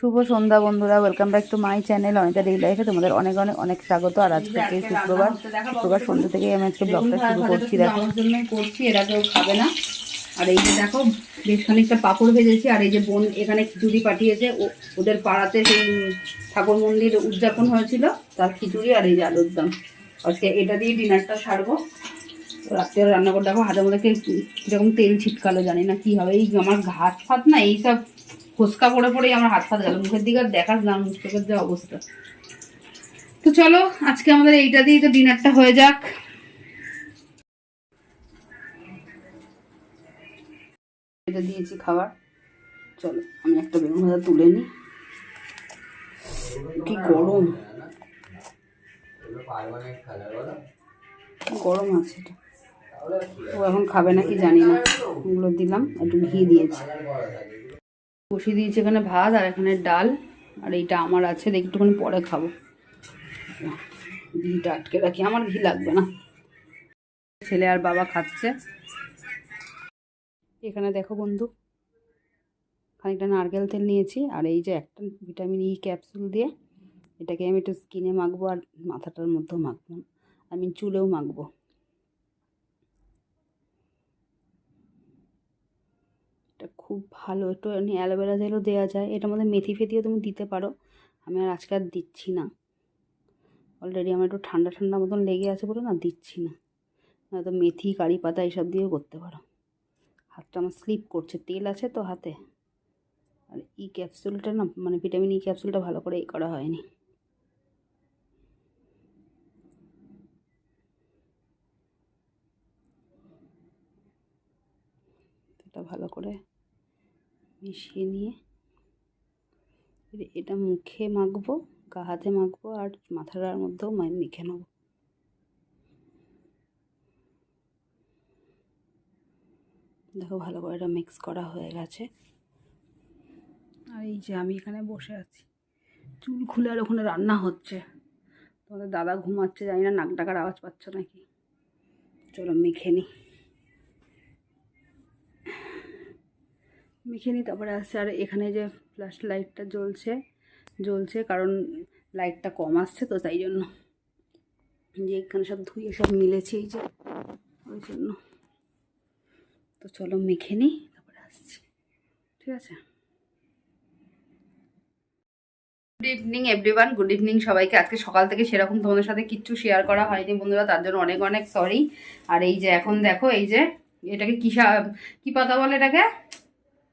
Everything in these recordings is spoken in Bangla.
শুভ সন্ধ্যা বন্ধুরা welcome back to my channel অনেকটা ডেলি লাইফে তোমাদের অনেক অনেক অনেক স্বাগত। আর আজকে শুক্রবার। শুক্রবার সন্ধ্যা থেকে আমি আজকে ব্লগটা শুরু করছি দেখো। করছি এরা কেউ খাবে না। আর এই যে দেখো বেশ খানিকটা পাঁপড় ভেজেছি আর এই যে বোন এখানে খিচুড়ি পাঠিয়েছে ওদের পাড়াতে সেই ঠাকুর মন্দির উদযাপন হয়েছিল তার খিচুড়ি আর এই যে আলুর দম। আজকে এটা দিয়ে ডিনারটা সারবো। রাত্রে রান্না করে দেখো হাতের মধ্যে কীরকম তেল ছিটকালো জানি না কি হবে। এই আমার হাত ফাত না এইসব ফোসকা পড়ে পড়েই আমার হাত ফাত গেল মুখের দিকে আর না মুখ চোখের যা অবস্থা। তো চলো, আজকে আমাদের এইটা দিয়েই তো ডিনারটা হয়ে যাক। এটা দিয়েছি খাবার। চলো, আমি একটা বেগুন ভাজা তুলে নিই। কি গরম। গরম আছে এটা। ও এখন খাবে নাকি জানি না। ওগুলো দিলাম, একটু ঘি দিয়েছি। বসিয়ে দিয়েছি এখানে ভাত আর এখানে ডাল, আর এইটা আমার আছে একটুখানি পরে খাব। ঘিটা আটকে রাখি, আমার ঘি লাগবে না। ছেলে আর বাবা খাচ্ছে। এখানে দেখো বন্ধু, খানিকটা নারকেল তেল নিয়েছি, আর এই যে একটা ভিটামিন ই ক্যাপসুল দিয়ে এটাকে আমি একটু স্কিনে মাখবো আর মাথাটার মধ্যেও মাখবো আমি চুলেও মাখবো। এটা খুব ভালো। একটু এমনি অ্যালোভেরা জেলও দেওয়া যায়। এটার মধ্যে মেথি ফেথিও তুমি দিতে পারো। আমি আর আজকে আর দিচ্ছি না। অলরেডি আমার একটু ঠান্ডা ঠান্ডা মতন লেগে আছে বলে না দিচ্ছি না। নয়তো মেথি, কারি পাতা এইসব দিয়েও করতে পারো। হাতটা আমার স্লিপ করছে। তেল আছে তো হাতে। আর ই ক্যাপসুলটা না মানে ভিটামিন ই ক্যাপসুলটা ভালো করে করা হয়নি। এটা ভালো করে মিশিয়ে নিয়ে এটা মুখে মাখবো, গা হাতে মাখবো আর মাথার মধ্যেও মেখে নেব। দেখো ভালো করে এটা মিক্স করা হয়ে গেছে। আর এই যে আমি এখানে বসে আছি, চুল খুলে আর ওখানে রান্না হচ্ছে। তোমাদের দাদা ঘুমাচ্ছে, জানি না নাক ডাকার আওয়াজ পাচ্ছ নাকি। চলো মেখে নিই মেখে নিই, তারপরে আসছে আর এখানে যে ফ্ল্যাশ লাইটটা জ্বলছে জ্বলছে কারণ লাইটটা কম আসছে তো তাই জন্য। যে এখানে সব ধুয়ে সব মিলেছে এই যে, ওই জন্য। তো চলো মেখে নিই, তারপরে আসছি। ঠিক আছে? Good evening everyone good evening সবাইকে। আজকে সকাল থেকে সেরকম তোমাদের সাথে কিচ্ছু শেয়ার করা হয়নি বন্ধুরা, তার জন্য অনেক অনেক সরি আর এই যে এখন দেখো, এই যে এটাকে কি কি পাতা বলে এটাকে?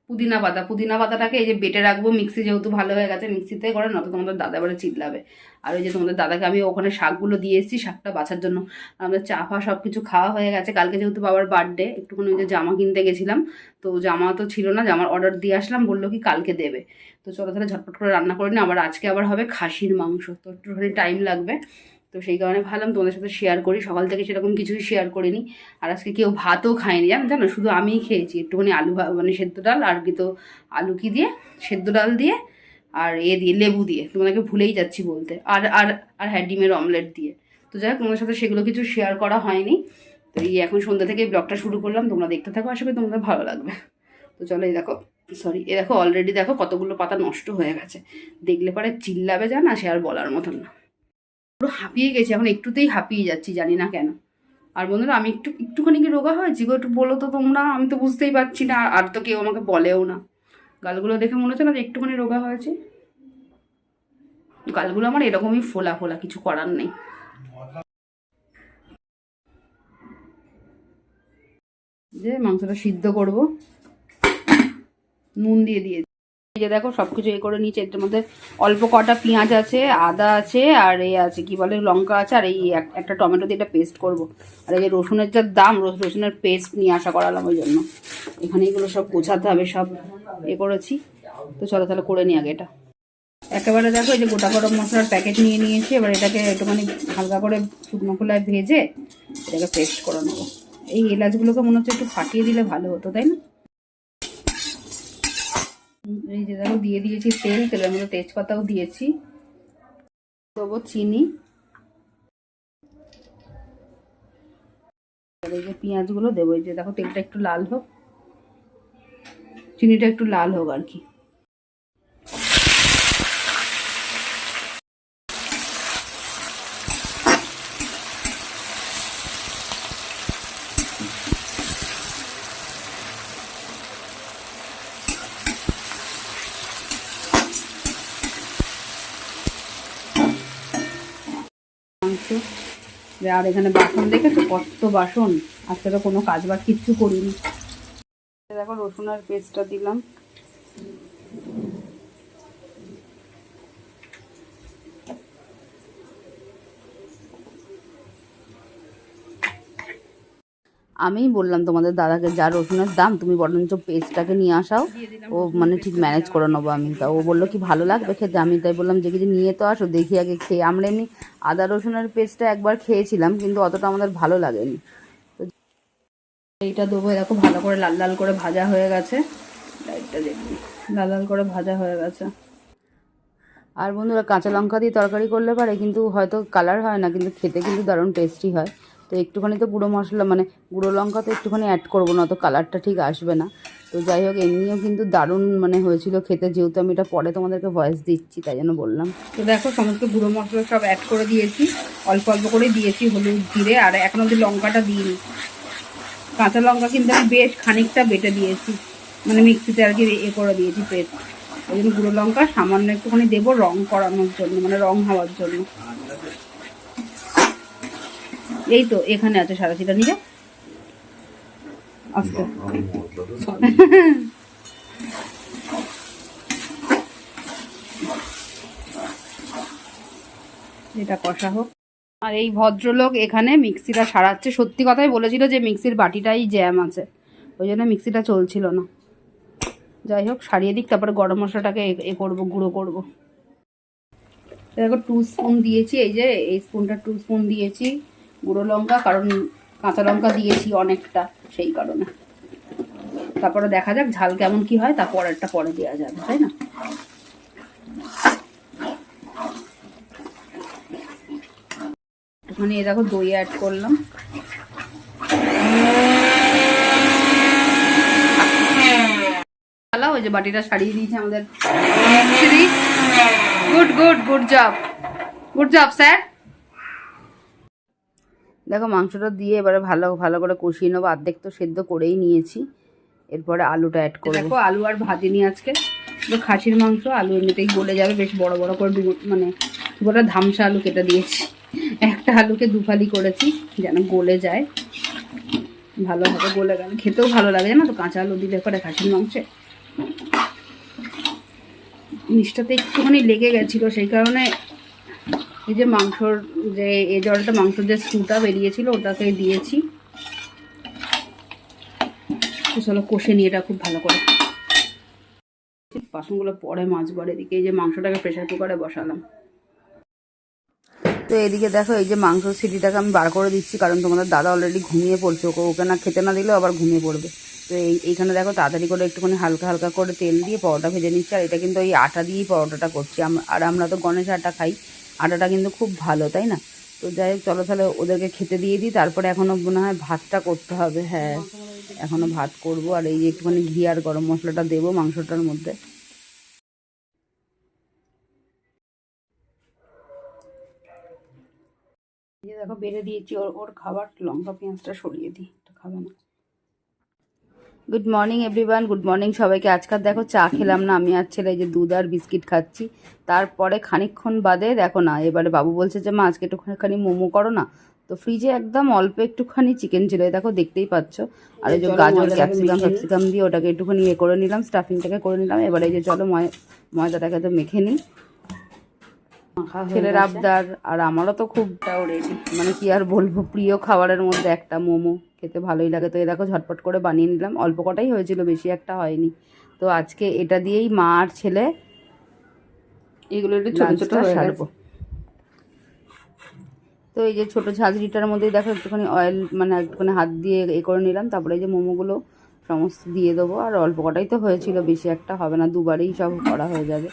পুদিনা পাতা। পুদিনা পাতাটাকে এই যে বেটে রাখব, মিক্সি যেহেতু ভালো হয়ে গেছে, মিক্সিতে করে নয়তো তোমাদের দাদা এবারে চিল্লাবে। আর ওই যে তোমাদের দাদাকে আমি ওখানে শাকগুলো দিয়ে এসেছি, শাকটা বাছার জন্য। আমাদের চা ফা সব কিছু খাওয়া হয়ে গেছে। কালকে যেহেতু বাবার বার্থডে, একটুখানি ওই যে জামা কিনতে গেছিলাম, তো জামা তো ছিল না জামার অর্ডার দিয়ে আসলাম, বলল কি কালকে দেবে। তো চলো তাহলে ঝটপট করে রান্না করে নিই আবার আজকে আবার হবে খাসির মাংস। তো একটুখানি টাইম লাগবে। তো সেই কারণে ভাবলাম তোমাদের সাথে শেয়ার করি। সকাল থেকে সেরকম কিছুই শেয়ার করিনি। আর আজকে কেউ ভাতও খায়নি। জানো জানো, শুধু আমিই খেয়েছি। একটুখানি আলু মানে সেদ্ধ ডাল আর কি তো আলু কি দিয়ে? সেদ্ধ ডাল দিয়ে আর এ দিয়ে, লেবু দিয়ে। তোমাদেরকে ভুলেই যাচ্ছি বলতে। আর আর আর হ্যাঁ ডিমের অমলেট দিয়ে। তো যাই হোক, তোমাদের সাথে সেগুলো কিছু শেয়ার করা হয়নি। তো এই এখন সন্ধ্যা থেকে ব্লগটা শুরু করলাম। তোমরা দেখতে থাকো। আশা করি তোমাদের ভালো লাগবে। তো চলো এই দেখো সরি এ দেখো অলরেডি দেখো কতগুলো পাতা নষ্ট হয়ে গেছে। দেখলে পরে চিল্লাবে যা না, সে আর বলার মতন না। পুরো হাঁপিয়ে গেছি, এখন একটুতেই হাঁপিয়ে যাচ্ছি, জানি না কেন। আর বন্ধুরা, আমি একটু, একটুখানি কি রোগা হয়েছি গো? একটু বলো তো তোমরা, আমি তো বুঝতেই পারছি না, আর তো কেউ আমাকে বলেও না। গালগুলো দেখে মনে হচ্ছে না যে একটুখানি রোগা হয়েছে। গালগুলো আমার এরকমই ফোলা ফোলা, কিছু করার নেই। যে মাংসটা সিদ্ধ করব, নুন দিয়ে দিয়ে এই যে দেখো সব কিছু এ করে নিয়েছি এটার মধ্যে অল্প কটা পেঁয়াজ আছে, আদা আছে, আর এ আছে, কি বলে, লঙ্কা আছে, আর এই এক- একটা টমেটো দিয়ে এটা পেস্ট করব। আর এই যে রসুনের যা দাম, রস- রসুনের পেস্ট নিয়ে আসা করালাম ওই জন্য। এখানে এগুলো সব গোছাতে হবে, সব এ করেছি। তো চলো তাহলে করে নিই আগে এটা। একেবারে দেখো এই যে গোটা গরম মশলার প্যাকেট নিয়ে নিয়েছি, এবার এটাকে একটুখানি হালকা করে শুকনো খোলায় ভেজে এটাকে পেস্ট করে নেব। এই এলাচগুলোকে মনে হচ্ছে একটু ফাটিয়ে দিলে ভালো হতো, তাই না? এই যে দেখো, দিয়ে দিয়েছি তেল, তেলের মধ্যে তেজপাতাও দিয়েছি। দেবো চিনি। এই যে পেঁয়াজগুলো দেবো, এই যে দেখো, তেলটা একটু লাল হোক। চিনিটা একটু লাল হোক আর কি। যে আর এখানে বাসন দেখেছ কত বাসন আজকে তো কোনো কাজ বাজ কিচ্ছু করিনি। দেখো রসুন আর পেস্টটা দিলাম। আমিই বললাম তোমাদের দাদাকে যা রসুনের দাম, তুমি বরঞ্চ পেস্টটাকে নিয়ে আসাও। ও মানে ঠিক ম্যানেজ করে নেব আমি। তা ও বলল, কি ভালো লাগবে খেতে? আমি তাই বললাম, যে কিছু নিয়ে তো আসো, দেখি আগে খেয়ে। আমরা এমনি আদা রসুনের পেস্টটা একবার খেয়েছিলাম, কিন্তু অতটা আমাদের ভালো লাগেনি। এইটা দেবো দেখো ভালো করে লাল লাল করে ভাজা হয়ে গেছে। লাল লাল করে ভাজা হয়ে গেছে। আর বন্ধুরা, কাঁচা লঙ্কা দিয়ে তরকারি করলে পারে, কিন্তু হয়তো কালার হয় না, কিন্তু খেতে কিন্তু দারুণ টেস্টি হয়। তো একটুখানি তো গুঁড়ো মশলা মানে গুঁড়ো লঙ্কা তো একটুখানি অ্যাড করব না তো কালারটা ঠিক আসবে না। তো যাই হোক, এমনিও কিন্তু দারুণ মানে হয়েছিল খেতে, যেহেতু আমি এটা পরে তোমাদেরকে ভয়েস দিচ্ছি, তাই জন্য বললাম। তো দেখো, সমস্ত গুঁড়ো মশলা সব অ্যাড করে দিয়েছি। অল্প অল্প করে দিয়েছি হলুদ, জিরে, আর এখন অব্দি লঙ্কাটা দিইনি। কাঁচা লঙ্কা কিন্তু আমি বেশ খানিকটা বেটে দিয়েছি। মানে মিক্সিতে আর কি এ করে দিয়েছি পেস্ট ওই জন্য গুঁড়ো লঙ্কা সামান্য একটুখানি দেবো রং করানোর জন্য মানে রং হওয়ার জন্য। এই তো এখানে আছে সারাশিটা নিয়ে। আস্তে। এটা কষা হোক। আর এই ভদ্রলোক এখানে মিক্সিটা সারাচ্ছে। সত্যি কথাই বলেছিল যে মিক্সির বাটিটাই জ্যাম আছে। ওই জন্য মিক্সিটা চলছিল না। যাই হোক সারিয়ে দিক তারপরে গরম মশলাটাকে এ- এ করব গুঁড়ো করব। দেখো টু স্পুন দিয়েছি এই যে এই স্পুনটা টু স্পুন দিয়েছি। গুঁড়ো লঙ্কা, কারণ কাঁচা লঙ্কা দিয়েছি অনেকটা সেই কারণে। তারপরে দেখা যাক ঝাল কেমন কি হয়, তারপর একটা পরে দেওয়া যাবে, তাই না? একটুখানি এ দেখো দই অ্যাড করলাম। ওই যে বাটিটা সারিয়ে দিয়েছে আমাদের। Good good good job good job sir দেখো মাংসটা দিয়ে এবারে ভালো ভালো করে কষিয়ে নেব। অর্ধেক তো সেদ্ধ করেই নিয়েছি। এরপরে আলুটা অ্যাড করে দেখো আলু আর ভাজিনি আজকে। তো খাসির মাংস আলু এমনিতেই গলে যাবে। বেশ বড় বড় করে মানে গোটা ধামসা আলু কেটে দিয়েছি। একটা আলুকে দুফালি করেছি যেন গলে যায়। ভালোভাবে গলে গেলে। খেতেও ভালো লাগে না তো? কাঁচা আলু দিলে পরে খাসির মাংসে। জিনিসটাতে একটুখানি লেগে গেছিল সেই কারণে এই যে মাংসর যে, এ জলটা মাংসর যে স্টুটা বেরিয়েছিল, ওটাকে দিয়েছি। চলো কষে নিয়ে এটা খুব ভালো করে। বাসনগুলো পরে মাছ মাছবার এদিকে এই যে মাংসটাকে প্রেশার কুকারে বসালাম। তো এদিকে দেখো এই যে মাংস সিটিটাকে আমি বার করে দিচ্ছি, কারণ তোমাদের দাদা অলরেডি ঘুমিয়ে পড়ছে, ওকে ওকে না খেতে না দিলেও আবার ঘুমিয়ে পড়বে। তো এই, এইখানে দেখো তাড়াতাড়ি করে একটুখানি হালকা হালকা করে তেল দিয়ে পরোটা ভেজে নিচ্ছি, আর এটা কিন্তু ওই আটা দিয়েই পরোটাটা করছি। আর আমরা তো গণেশ আটা খাই আটাটা কিন্তু খুব ভালো, তাই না? তো যাই হোক, চলো তাহলে ওদেরকে খেতে দিয়ে দিই, তারপরে এখনও মনে হয় ভাতটা করতে হবে হ্যাঁ। এখনও ভাত করব, আর এই একটুখানি ঘি আর গরম মশলাটা দেবো মাংসটার মধ্যে। দেখো, বেড়ে দিয়েছি, ওর ওর খাবার, লঙ্কা, পেঁয়াজটা সরিয়ে দিই খাবে না। Good morning everyone good morning সবাইকে। আজকাল দেখো চা খেলাম না। আমি আর ছেলে যে দুধ আর বিস্কিট খাচ্ছি। তারপরে খানিকক্ষণ বাদে দেখো না এবারে বাবু বলছে যে মা আজকে একটুখানি মোমো করো না। তো ফ্রিজে একদম অল্প একটুখানি চিকেন ছিল। দেখো দেখতেই পাচ্ছ। আর এই যে গাজর ক্যাপসিকাম ক্যাপসিকাম দিয়ে ওটাকে একটুখানি ইয়ে করে নিলাম স্টাফিংটাকে করে নিলাম। এবারে এই যে চলো ময় ময়দাটাকে তো মেখে নিই। ছেলের আবদার আর আমারও তো খুব রেডি মানে কি আর বলব প্রিয় খাবারের মধ্যে একটা মোমো খেতে ভালোই লাগে। তো এই দেখো ঝটপট করে বানিয়ে নিলাম। অল্প কটাই হয়েছিল বেশি একটা হয়নি। তো আজকে এটা দিয়েই মা আর ছেলে এগুলো একটু ছোট ছোট সারবো। তো এই যে ছোটো ঝাঁঝরিটার মধ্যেই দেখো একটুখানি অয়েল মানে একটুখানি হাত দিয়ে এ করে নিলাম। তারপরে এই যে মোমোগুলো সমস্ত দিয়ে দেবো। আর অল্প কটাই তো হয়েছিল বেশি একটা হবে না। দুবারেই সব করা হয়ে যাবে।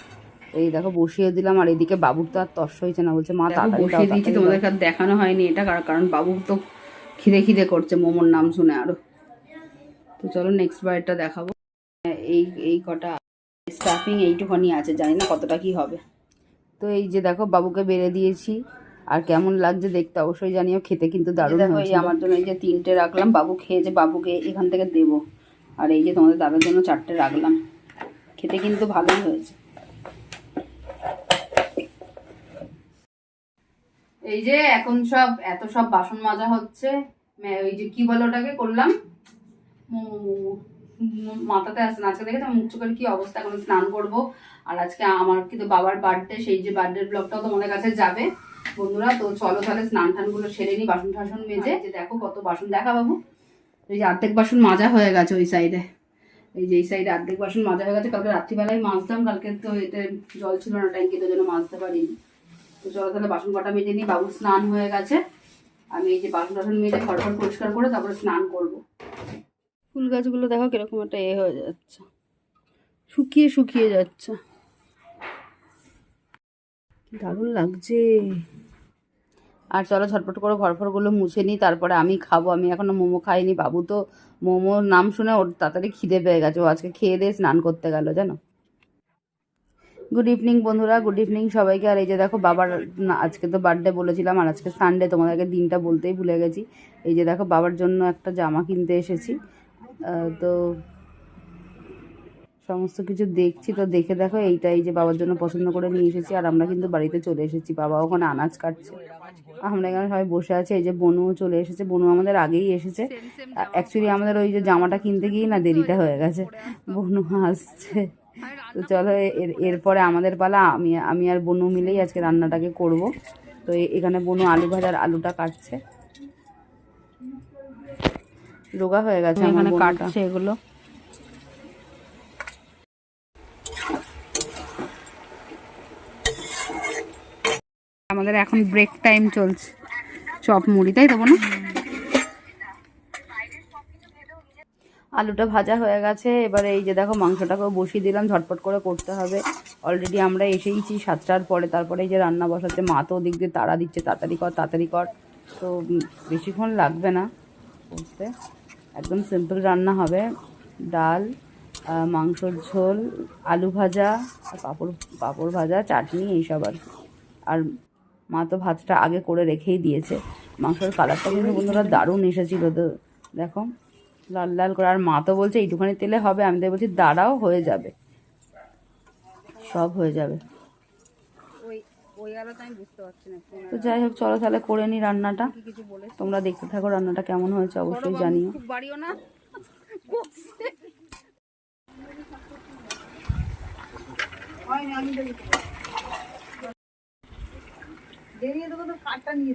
এই দেখো বসিয়ে দিলাম আর এদিকে বাবুর তো আর তর্স হয়েছে না বলছে মা তাড়াতাড়ি বসিয়ে দিয়েছি। তোমাদেরকে আর দেখানো হয়নি এটা কারণ- কারণ বাবু তো খিদে খিদে করছে মোমোর নাম শুনে আরও। তো চলো নেক্সট বারটা দেখাবো। এই এই কটা স্টাফিং এইটুখানি আছে জানি না কতটা কি হবে। তো এই যে দেখো বাবুকে বেড়ে দিয়েছি আর কেমন লাগছে দেখতে অবশ্যই জানিও খেতে কিন্তু দারুণ দেখো এই হয়েছে আমার জন্য এই যে তিনটে রাখলাম বাবু খেয়েছে বাবুকে এখান থেকে দেবো। আর এই যে তোমাদের দাদার জন্য চারটে রাখলাম খেতে কিন্তু ভালোই হয়েছে। এই যে এখন সব এত সব বাসন মাজা হচ্ছে। ওই যে কি বলে ওটাকে করলাম? মাথাতে আসছে না আজকে দেখেছ মুখ চোখের কি অবস্থা এখন স্নান করব। আর আজকে আমার কিন্তু বাবার বার্থডে সেই যে বার্থডে ব্লগটাও তোমাদের কাছে যাবে। বন্ধুরা তো চলো তাহলে স্নান টানগুলো সেরে নি বাসন টাসন মেজে। যে দেখো কত বাসন দেখা বাবু। এই যে অর্ধেক বাসন মাজা হয়ে গেছে ওই সাইডে এই যে এই সাইডে অর্ধেক বাসন মাজা হয়ে গেছে। কালকে রাত্রিবেলায় মাজতাম কালকে তো এতে জল ছিল না ট্যাঙ্কিতে জন্য মাজতে পারিনি। তো চলো তাহলে বাসন কটা মেজে নিই বাবু স্নান হয়ে গেছে। আমি এই যে বাসন টাসন ঘর ঘর পরিষ্কার করে তারপরে স্নান করব। ফুল গাছগুলো দেখো কীরকম একটা এ হয়ে যাচ্ছে। শুকিয়ে শুকিয়ে যাচ্ছে। দারুণ লাগছে। আর চলো ঝটপট করে ঘর ফরগুলো মুছে নিই, তারপরে আমি খাব। আমি এখনও মোমো খাইনি, বাবু তো মোমোর নাম শুনে ওর তাড়াতাড়ি খিদে পেয়ে গেছে। ও আজকে খেয়ে দিয়ে স্নান করতে গেল, জানো? গুড ইভিনিং বন্ধুরা। গুড ইভিনিং সবাইকে। আর এই যে দেখো বাবার আজকে তো বার্থডে বলেছিলাম আর আজকে সানডে তোমাদেরকে দিনটা বলতেই ভুলে গেছি। এই যে দেখো বাবার জন্য একটা জামা কিনতে এসেছি। তো সমস্ত কিছু দেখছি। তো দেখে দেখো এইটাই যে বাবার জন্য পছন্দ করে নিয়ে এসেছি আর আমরা কিন্তু বাড়িতে চলে এসেছি। বাবা ওখানে আনাজ কাটছে। আমরা এখানে সবাই বসে আছি। এই যে বনুও চলে এসেছে। বনু আমাদের আগেই এসেছে। অ্যাকচুয়ালি আমাদের ওই যে জামাটা কিনতে গিয়ে না দেরিটা হয়ে গেছে। বনু আসছে। তো চলো এর এরপরে আমাদের পালা আমি আমি আর বনু মিলেই আজকে রান্নাটাকে করব। তো এখানে বনু আলু ভাজার আলুটা কাটছে। রোগা হয়ে গেছে এখানে কাটছে এগুলো। আমাদের এখন ব্রেক টাইম চলছে। চপ মুড়ি তাই তো না আলুটা ভাজা হয়ে গেছে। এবারে এই যে দেখো মাংসটাকেও বসিয়ে দিলাম, ঝটপট করে করতে হবে। অলরেডি আমরা এসেইছি সাতটার পরে, তারপরে এই যে রান্না বসাচ্ছে, মা তো ওদিক দিয়ে তাড়া দিচ্ছে, তাড়াতাড়ি কর তাড়াতাড়ি কর। তো বেশিক্ষণ লাগবে না করতে। একদম সিম্পল রান্না হবে। ডাল মাংসর ঝোল, আলু ভাজা, আর পাঁপড় পাঁপড় ভাজা, চাটনি, এইসব আর আর মা তো ভাতটা আগে করে রেখেই দিয়েছে। মাংসের কালারটা কিন্তু বন্ধুরা দারুণ এসেছিল তো, দেখো। লাল লাল করে। আর মা তো বলছে এইটুখানি তেলে হবে। আমি তাই বলছি দাঁড়াও হয়ে যাবে। সব হয়ে যাবে। ওই ওই আলাদা আমি বুঝতে পারছি না তো যাই হোক চলো তাহলে করে নি রান্নাটা। বলে তোমরা দেখতে থাকো রান্নাটা কেমন হয়েছে অবশ্যই জানিও। খুব না। বেরিয়ে দেবো তো কাঠটা নিয়ে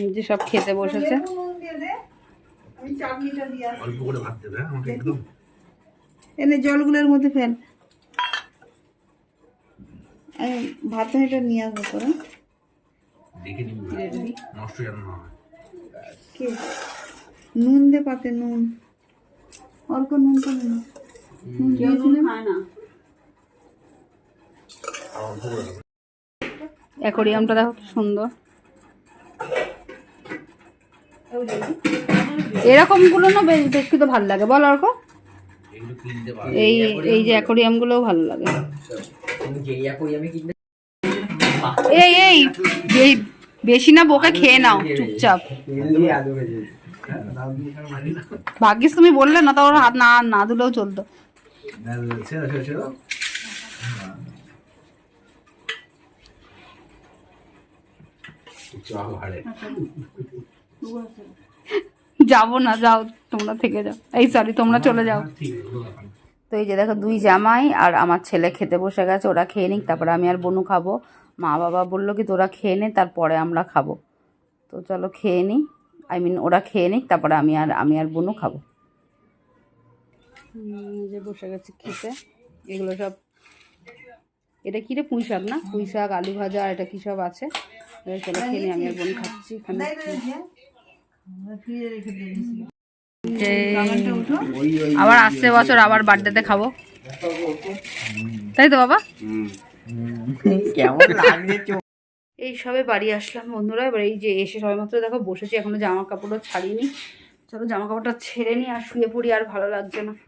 এই যে সব খেতে বসেছে। অল্প করে ভাত দেবে? আমাকে একদম। এনে জলগুলোর মধ্যে ফেল। আমি ভাত এটা নিয়ে আসব তোরা। দেখে নিবি নষ্ট যেন না হয়। কে? নুন দে পাতে নুন। অল্প নুন তো নুন নুন দিয়েছিলাম। করে দেবে অ্যাকোরিয়ামটা দেখো কি সুন্দর। এরকমগুলো না বেশ দেখতে তো ভালো লাগে, বল অর্ক এই এই যে অ্যাকোরিয়াম গুলোও ভালো লাগে। এই এই এই বেশি না বোকা খেয়ে নাও, চুপচাপ। ভাগ্যিস তুমি বললে না তো ওর হাত না না দিলেও চলতো ছেড়ো ছেড়ো ছেড়ো চাও হাড়ে যাব না যাও তোমরা থেকে যাও। এই সরি তোমরা চলে যাও। তো এই যে দেখো দুই জামাই আর আমার ছেলে খেতে বসে গেছে ওরা খেয়ে নিক তারপরে আমি আর বনু খাব। মা বাবা বলল কি তোরা খেয়ে নে তারপরে আমরা খাব। তো চলো খেয়ে নিই আই মিন ওরা খেয়ে নিক তারপরে আমি আর আমি আর বনু খাব। যে বসে গেছে খেতে এগুলো সব এটা কি রে পুঁই শাক না? পুঁই শাক আলু ভাজা আর এটা কী সব আছে? এই চলো খেয়ে নিই, আমি আর বোন খাচ্ছি এখানে। আবার আসছে বছর আবার বার্থডেতে খাব। তাই তো বাবা? কেমন এই সবে বাড়ি আসলাম বন্ধুরা এবার এই যে এসে সবেমাত্র দেখো বসেছি এখনও জামা কাপড়ও ছাড়িনি। চলো জামা কাপড়টা ছেড়ে নিই আর শুয়ে পড়ি আর ভালো লাগছে না।